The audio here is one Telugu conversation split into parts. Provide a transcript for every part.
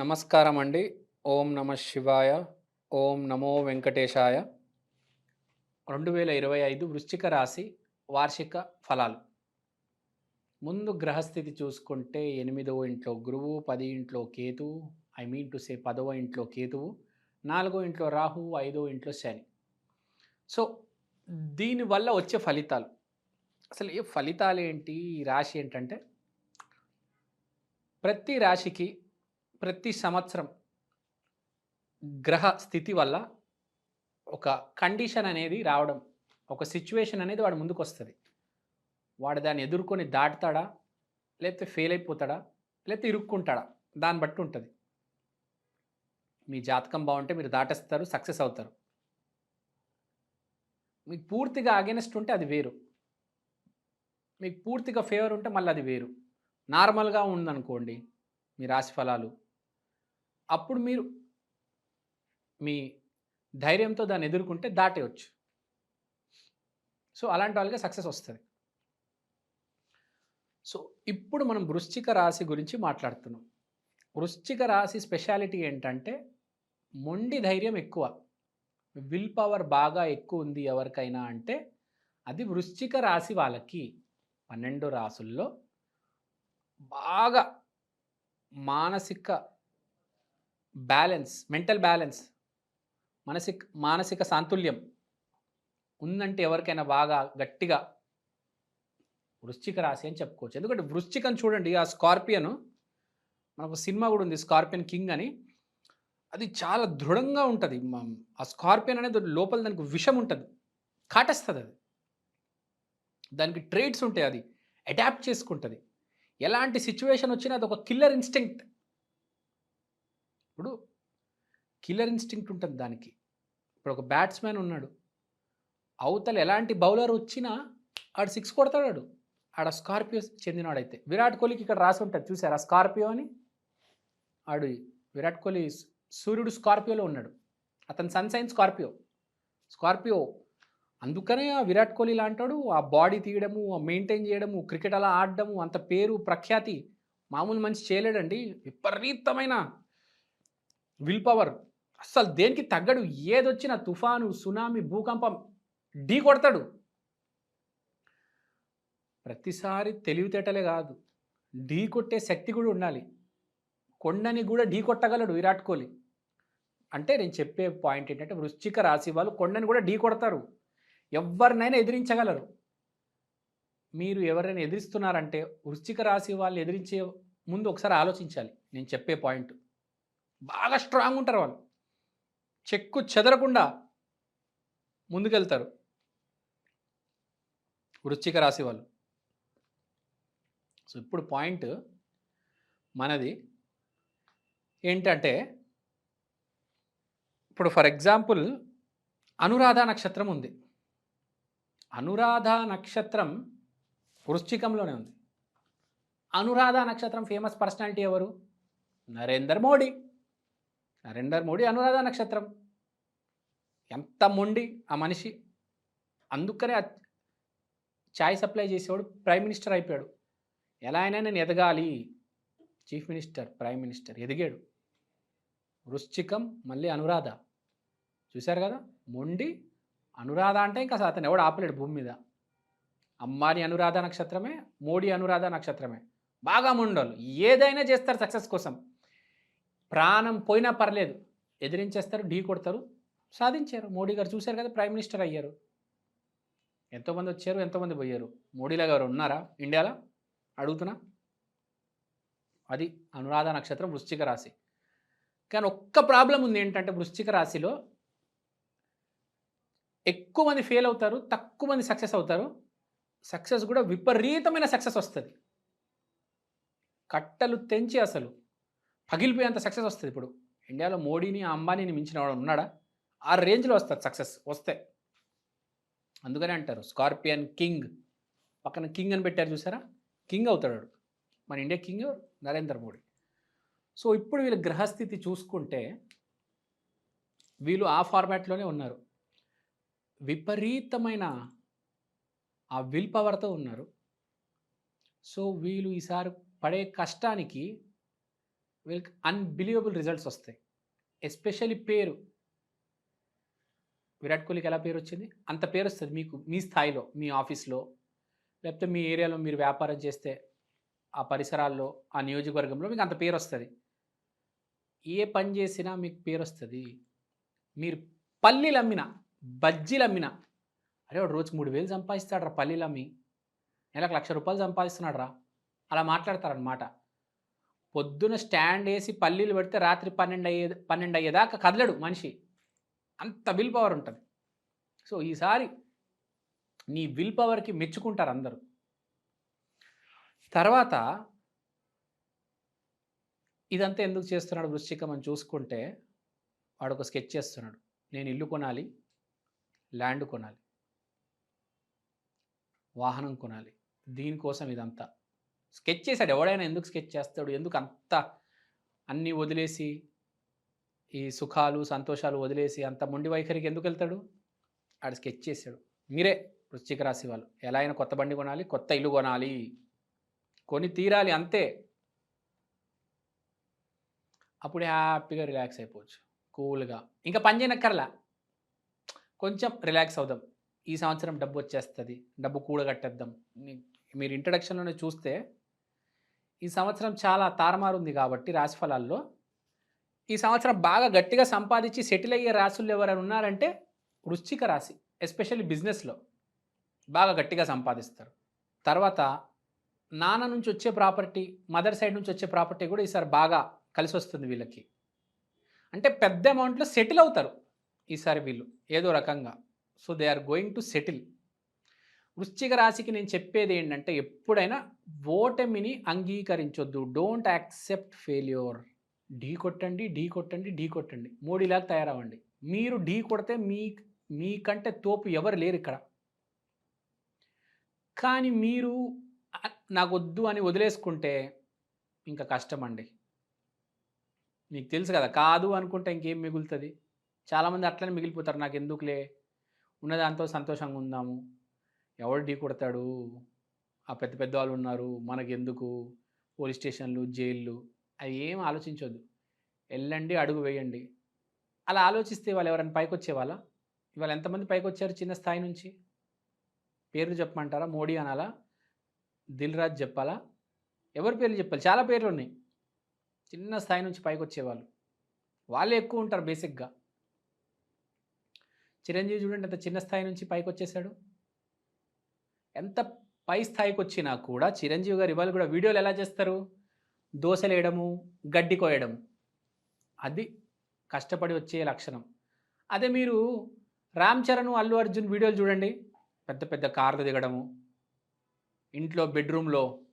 నమస్కారం అండి ఓం నమ శివాయ. ఓం నమో వెంకటేశాయ. రెండు వేల ఇరవై ఐదు వృశ్చిక రాశి వార్షిక ఫలాలు. ముందు గ్రహస్థితి చూసుకుంటే ఎనిమిదవ ఇంట్లో గురువు పది ఇంట్లో కేతువు ఐ మీన్ టు సే పదవ ఇంట్లో కేతువు నాలుగో ఇంట్లో రాహు ఐదో ఇంట్లో శని. సో దీనివల్ల వచ్చే ఫలితాలు. అసలు ఏ ఫలితాలు ఏంటి ఈ రాశి ఏంటంటే ప్రతి రాశికి ప్రతి సంవత్సరం గ్రహ స్థితి వల్ల ఒక కండిషన్ అనేది రావడం ఒక సిచ్యువేషన్ అనేది వాడు ముందుకు వస్తుంది వాడు దాన్ని ఎదుర్కొని దాటుతాడా లేకపోతే ఫెయిల్ అయిపోతాడా లేకపోతే ఇరుక్కుంటాడా దాన్ని బట్టి ఉంటుంది. మీ జాతకం బాగుంటే మీరు దాటేస్తారు సక్సెస్ అవుతారు. మీకు పూర్తిగా అగెనెస్ట్ ఉంటే అది వేరు. మీకు పూర్తిగా ఫేవర్ ఉంటే మళ్ళీ అది వేరు. నార్మల్గా ఉందనుకోండి మీ రాశి ఫలాలు అప్పుడు మీరు మీ ధైర్యంతో దాన్ని ఎదుర్కొంటే దాటేయచ్చు. సో అలాంటి వాళ్ళకి సక్సెస్ వస్తుంది. సో ఇప్పుడు మనం వృశ్చిక రాశి గురించి మాట్లాడుతున్నాం. వృశ్చిక రాశి స్పెషాలిటీ ఏంటంటే మొండి ధైర్యం ఎక్కువ. విల్ పవర్ బాగా ఎక్కువ ఉంది ఎవరికైనా అంటే అది వృశ్చిక రాశి వాళ్ళకి. పన్నెండు రాసుల్లో బాగా మానసిక బ్యాలెన్స్ మెంటల్ బ్యాలెన్స్ మనసిక్ మానసిక సాంతుల్యం ఉందంటే ఎవరికైనా బాగా గట్టిగా వృశ్చిక రాశి అని చెప్పుకోవచ్చు. ఎందుకంటే వృశ్చికం చూడండి ఆ స్కార్పియన్ మనకు సినిమా కూడా ఉంది స్కార్పియన్ కింగ్ అని. అది చాలా దృఢంగా ఉంటుంది. ఆ స్కార్పియన్ అనేది లోపల దానికి విషం ఉంటుంది. కాటేస్తుంది అది. దానికి ట్రేడ్స్ ఉంటాయి అది. అడాప్ట్ చేసుకుంటుంది. ఎలాంటి సిచ్యువేషన్ వచ్చినా అది ఒక కిల్లర్ ఇన్స్టింక్ట్. ఇప్పుడు కిల్లర్ ఇన్స్టింక్ట్ ఉంటుంది దానికి. ఇప్పుడు ఒక బ్యాట్స్మెన్ ఉన్నాడు. అవతల ఎలాంటి బౌలర్ వచ్చినా ఆడు సిక్స్ కొడతాడు ఆడ. స్కార్పియో చెందినవాడైతే విరాట్ కోహ్లీకి ఇక్కడ రాసి ఉంటుంది చూసారా స్కార్పియో అని? ఆడు విరాట్ కోహ్లీ సూర్యుడు స్కార్పియోలో ఉన్నాడు. అతని సన్సైన్ స్కార్పియో స్కార్పియో అందుకనే ఆ విరాట్ కోహ్లీ లాంటాడు ఆ బాడీ తీయడము ఆ మెయింటైన్ చేయడము క్రికెట్ అలా ఆడడము అంత పేరు ప్రఖ్యాతి మామూలు మంచి చేయలేడండి. విపరీతమైన విల్ పవర్. అస్సలు దేనికి తగ్గడు. ఏదొచ్చినా తుఫాను సునామీ భూకంపం ఢీ కొడతాడు. ప్రతిసారి తెలివితేటలే కాదు. ఢీ కొట్టే శక్తి కూడా ఉండాలి. కొండని కూడా ఢీ కొట్టగలడు విరాట్ కోహ్లీ. అంటే నేను చెప్పే పాయింట్ ఏంటంటే వృశ్చిక రాశి వాళ్ళు కొండని కూడా ఢీ కొడతారు. ఎవరినైనా ఎదిరించగలరు. మీరు ఎవరైనా ఎదిరిస్తున్నారంటే వృశ్చిక రాశి వాళ్ళు ఎదిరించే ముందు ఒకసారి ఆలోచించాలి. నేను చెప్పే పాయింట్. బాగా స్ట్రాంగ్ ఉంటారు వాళ్ళు. చెక్కు చెదరకుండా ముందుకెళ్తారు. వృశ్చిక రాశి వాళ్ళు. సో ఇప్పుడు పాయింట్ మనది ఏంటంటే ఇప్పుడు ఫర్ ఎగ్జాంపుల్ అనురాధ నక్షత్రం ఉంది. అనురాధ నక్షత్రం వృశ్చికంలోనే ఉంది. అనురాధ నక్షత్రం ఫేమస్ పర్సనాలిటీ ఎవరు? నరేందర్ మోడీ. నరేందర్ మోడీ అనురాధ నక్షత్రం. ఎంత మొండి ఆ మనిషి. అందుకనే ఛాయ్ సప్లై చేసేవాడు ప్రైమ్ మినిస్టర్ అయిపోయాడు. ఎలా అయినా నేను ఎదగాలి. చీఫ్ మినిస్టర్ ప్రైమ్ మినిస్టర్ ఎదిగాడు. వృశ్చికం మళ్ళీ అనురాధ. చూశారు కదా? మొండి అనురాధ అంటే ఇంకా అసలు అతను ఎవడు ఆపలేడు భూమి మీద. అమ్మాని అనురాధ నక్షత్రమే మోడీ అనురాధ నక్షత్రమే. బాగా మొండోళ్ళు. ఏదైనా చేస్తారు సక్సెస్ కోసం. ప్రాణం పోయినా పర్లేదు. ఎదిరించేస్తారు ఢీ కొడతారు. సాధించారు. మోడీ గారు చూశారు కదా ప్రైమ్ మినిస్టర్ అయ్యారు. ఎంతోమంది వచ్చారు ఎంతోమంది పోయారు. మోడీలా గారు ఉన్నారా? ఇండియాలో? అడుగుతున్నా. అది అనురాధ నక్షత్రం వృశ్చిక రాశి. కానీ ఒక్క ప్రాబ్లం ఉంది ఏంటంటే వృశ్చిక రాశిలో ఎక్కువ మంది ఫెయిల్ అవుతారు తక్కువ మంది సక్సెస్ అవుతారు. సక్సెస్ కూడా విపరీతమైన సక్సెస్ వస్తుంది. కట్టలు తెంచి అసలు. పగిలిపోయేంత సక్సెస్ వస్తుంది ఇప్పుడు. ఇండియాలో మోడీని అంబానీని మించిన వాడు ఉన్నాడా? ఆ రేంజ్లో వస్తుంది సక్సెస్ వస్తే. అందుకనే అంటారు స్కార్పియన్ కింగ్ పక్కన కింగ్ అని పెట్టారు చూసారా? కింగ్ అవుతాడు మన India king Narendra Modi. So ఇప్పుడు వీళ్ళ గ్రహస్థితి చూసుకుంటే వీళ్ళు ఆ ఫార్మాట్లోనే ఉన్నారు. విపరీతమైన ఆ విల్ పవర్తో ఉన్నారు. సో వీళ్ళు ఈసారి పడే కష్టానికి వీళ్ళకి అన్బిలీవబుల్ రిజల్ట్స్ వస్తాయి. ఎస్పెషల్లీ పేరు. విరాట్ కోహ్లీకి ఎలా పేరు వచ్చింది? అంత పేరు వస్తుంది మీకు మీ స్థాయిలో మీ ఆఫీస్లో లేకపోతే మీ ఏరియాలో మీరు వ్యాపారం చేస్తే ఆ పరిసరాల్లో ఆ నియోజకవర్గంలో మీకు అంత పేరు వస్తుంది. ఏ పని చేసినా మీకు పేరు వస్తుంది. మీరు పల్లీలు అమ్మిన బజ్జీలు అమ్మిన అరే వాడు రోజు మూడు వేలు సంపాదిస్తాడు రా పల్లీలు అమ్మి నెలకు లక్ష రూపాయలు సంపాదిస్తున్నాడు రా అలా మాట్లాడతారనమాట పొద్దున స్టాండ్ వేసి పల్లీలు పెడితే రాత్రి పన్నెండు అయ్యే పన్నెండు అయ్యేదాకా కదలడు మనిషి. అంత విల్ పవర్ ఉంటుంది. సో ఈసారి నీ విల్ పవర్కి మెచ్చుకుంటారు అందరూ. తర్వాత ఇదంతా ఎందుకు చేస్తున్నాడు వృశ్చికం అని చూసుకుంటే వాడు ఒక స్కెచ్ చేస్తున్నాడు. నేను ఇల్లు కొనాలి ల్యాండ్ కొనాలి వాహనం కొనాలి దీనికోసం ఇదంతా. స్కెచ్ చేశాడు. ఎవడైనా ఎందుకు స్కెచ్ చేస్తాడు? ఎందుకు అంత అన్నీ వదిలేసి ఈ సుఖాలు సంతోషాలు వదిలేసి అంత మొండి వైఖరికి ఎందుకు వెళ్తాడు? ఆడు స్కెచ్ చేశాడు. మీరే వృశ్చిక రాశి వాళ్ళు. ఎలా అయినా కొత్త బండి కొనాలి కొత్త ఇల్లు కొనాలి. కొని తీరాలి అంతే. అప్పుడు హ్యాపీగా రిలాక్స్ అయిపోవచ్చు. కూల్గా. ఇంకా పని చేయనక్కర్లా. కొంచెం రిలాక్స్ అవుదాం. ఈ సంవత్సరం డబ్బు వచ్చేస్తుంది. డబ్బు కూడగట్టేద్దాం. మీరు ఇంట్రడక్షన్లోనే చూస్తే ఈ సంవత్సరం చాలా తారమారుంది కాబట్టి రాశిఫలాల్లో ఈ సంవత్సరం బాగా గట్టిగా సంపాదించి సెటిల్ అయ్యే రాశులు ఎవరైనా ఉన్నారంటే వృశ్చిక రాశి ఎస్పెషల్లీ బిజినెస్లో బాగా గట్టిగా సంపాదిస్తారు. తర్వాత నాన్న నుంచి వచ్చే ప్రాపర్టీ మదర్ సైడ్ నుంచి వచ్చే ప్రాపర్టీ కూడా ఈసారి బాగా కలిసి వస్తుంది వీళ్ళకి. అంటే పెద్ద అమౌంట్లో సెటిల్ అవుతారు ఈసారి వీళ్ళు ఏదో రకంగా. So they are going to settle. వృశ్చిక రాశికి నేను చెప్పేది ఏంటంటే ఎప్పుడైనా ఓటమిని అంగీకరించొద్దు. Don't accept failure. ఢీ కొట్టండి ఢీ కొట్టండి ఢీ కొట్టండి. మోడీలాగా తయారవ్వండి. మీరు ఢీ కొడితే మీ మీకంటే తోపు ఎవరు లేరు ఇక్కడ. కానీ మీరు నాకు వద్దు అని వదిలేసుకుంటే ఇంకా కష్టం అండి మీకు తెలుసు కదా కాదు అనుకుంటే ఇంకేం మిగులుతుంది? చాలామంది అట్లనే మిగిలిపోతారు. నాకు ఎందుకులే ఉన్నదాంతో సంతోషంగా ఉందాము. ఎవడు ఢీ కొడతాడు? ఆ పెద్ద పెద్ద వాళ్ళు ఉన్నారు మనకి ఎందుకు పోలీస్ స్టేషన్లు జైళ్ళు అవి ఏం ఆలోచించొద్దు. వెళ్ళండి అడుగు వేయండి. అలా ఆలోచిస్తే వాళ్ళు ఎవరైనా పైకి వచ్చేవాళ్ళ ఇవాళ ఎంతమంది పైకి వచ్చారు చిన్న స్థాయి నుంచి? పేర్లు చెప్పమంటారా? మోడీ అనాలా? దిల్ రాజ్ చెప్పాలా? ఎవరి పేర్లు చెప్పాలి? చాలా పేర్లు ఉన్నాయి. చిన్న స్థాయి నుంచి పైకి వచ్చేవాళ్ళు వాళ్ళే ఎక్కువ ఉంటారు బేసిక్గా. చిరంజీవి చూడండి అంత చిన్న స్థాయి నుంచి పైకి వచ్చేసాడు ఎంత పై స్థాయికి వచ్చినా కూడా చిరంజీవి గారు ఇవాళ కూడా వీడియోలు ఎలా చేస్తారు? దోశలేయడము గడ్డి కోయడం. అది కష్టపడి వచ్చే లక్షణం. అదే మీరు రామ్ చరణ్ అల్లు అర్జున్ వీడియోలు చూడండి. పెద్ద పెద్ద కార్లు దిగడము. ఇంట్లో బెడ్రూమ్లో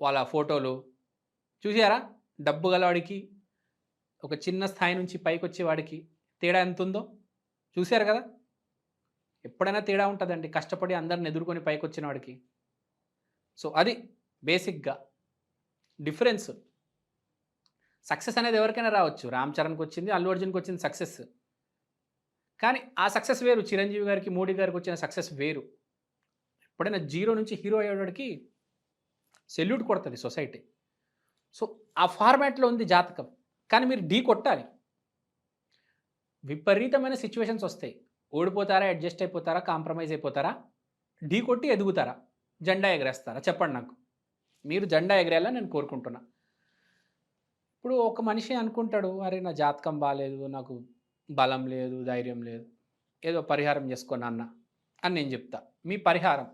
వాళ్ళ ఫోటోలు. చూసారా డబ్బు గలవాడికి ఒక చిన్న స్థాయి నుంచి పైకి వచ్చేవాడికి తేడా ఎంత ఉందో చూశారు కదా? ఎప్పుడైనా తేడా ఉంటుందండి. కష్టపడి అందరిని ఎదుర్కొని పైకి వచ్చిన వాడికి. సో అది బేసిక్గా డిఫరెన్స్. సక్సెస్ అనేది ఎవరికైనా రావచ్చు. రామ్ చరణ్కి వచ్చింది అల్లు అర్జున్కి వచ్చింది సక్సెస్. కానీ ఆ సక్సెస్ వేరు. చిరంజీవి గారికి మోడీ గారికి వచ్చిన సక్సెస్ వేరు. ఎప్పుడైనా జీరో నుంచి హీరో అయ్యేవాడికి సెల్యూట్ కొడుతుంది సొసైటీ. సో ఆ ఫార్మాట్లో ఉంది జాతకం. కానీ మీరు ఢీ కొట్టాలి. విపరీతమైన సిచ్యువేషన్స్ వస్తాయి. ఓడిపోతారా అడ్జస్ట్ అయిపోతారా కాంప్రమైజ్ అయిపోతారా? ఢీ కొట్టి ఎదుగుతారా? జెండా ఎగరేస్తారా? చెప్పండి నాకు. మీరు జెండా ఎగరేలా నేను కోరుకుంటున్నా. ఇప్పుడు ఒక మనిషి అనుకుంటాడు అరే నా జాతకం బాగాలేదు నాకు బలం లేదు ధైర్యం లేదు ఏదో పరిహారం చేసుకోను అన్న అని నేను చెప్తా. మీ పరిహారం.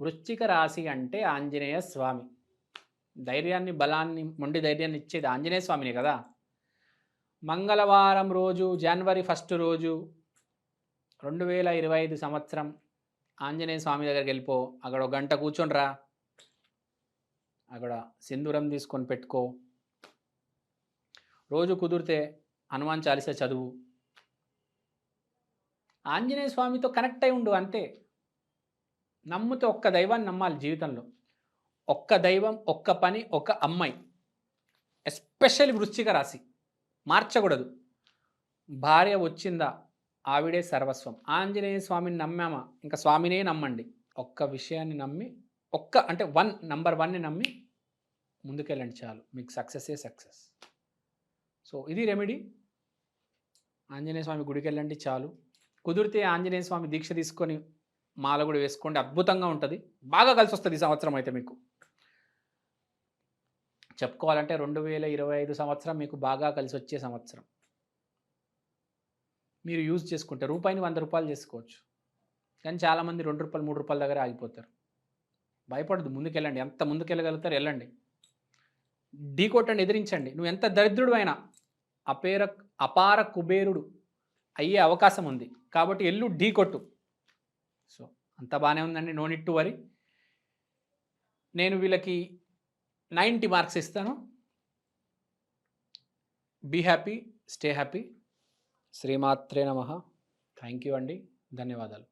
వృశ్చిక రాశి అంటే ఆంజనేయ స్వామి. ధైర్యాన్ని బలాన్ని మొండి ధైర్యాన్ని ఇచ్చేది ఆంజనేయ స్వామినే కదా. మంగళవారం రోజు జనవరి ఫస్ట్ రోజు రెండు వేల ఇరవై ఐదు సంవత్సరం ఆంజనేయ స్వామి దగ్గరికి వెళ్ళిపో అక్కడ ఒక గంట కూర్చోండిరా. అక్కడ సింధూరం తీసుకొని పెట్టుకో. రోజు కుదిరితే హనుమాన్ చాలీసా చదువు. ఆంజనేయ స్వామితో కనెక్ట్ అయి ఉండు అంతే. నమ్ముతే ఒక్క దైవాన్ని నమ్మాలి జీవితంలో. ఒక్క దైవం ఒక్క పని ఒక అమ్మాయి. ఎస్పెషల్లీ వృశ్చిక రాశి. మార్చకూడదు. భార్య వచ్చిందా ఆవిడే సర్వస్వం. ఆంజనేయ స్వామిని నమ్మామా? ఇంకా స్వామినే నమ్మండి. ఒక్క విషయాన్ని నమ్మి ఒక్క అంటే వన్ నంబర్ వన్ని నమ్మి ముందుకెళ్ళండి చాలు. మీకు సక్సెసే సక్సెస్. సో ఇది రెమెడీ. ఆంజనేయ స్వామి గుడికి వెళ్ళండి చాలు. కుదిరితే ఆంజనేయ స్వామి దీక్ష తీసుకొని మాల కూడా వేసుకోండి. అద్భుతంగా ఉంటుంది. బాగా కలిసి వస్తుంది ఈ సంవత్సరం అయితే మీకు. చెప్పుకోవాలంటే రెండు వేల ఇరవై ఐదు సంవత్సరం మీకు బాగా కలిసి వచ్చే సంవత్సరం. మీరు యూజ్ చేసుకుంటే రూపాయిని వంద రూపాయలు చేసుకోవచ్చు. కానీ చాలామంది రెండు రూపాయలు మూడు రూపాయల దగ్గర ఆగిపోతారు. భయపడదు ముందుకెళ్ళండి. ఎంత ముందుకెళ్ళగలుగుతారు వెళ్ళండి. ఢీ కొట్టండి ఎదిరించండి. నువ్వు ఎంత దరిద్రుడు అయినా అపేర అపార కుబేరుడు అయ్యే అవకాశం ఉంది. కాబట్టి ఎల్లు ఢీ కొట్టు సో అంత బాగానే ఉందండి. నో నిట్ వరి. నేను వీళ్ళకి నైంటీ మార్క్స్ ఇస్తాను. Be happy stay happy. శ్రీమాత్రే నమ. థ్యాంక్ యూ అండి. ధన్యవాదాలు.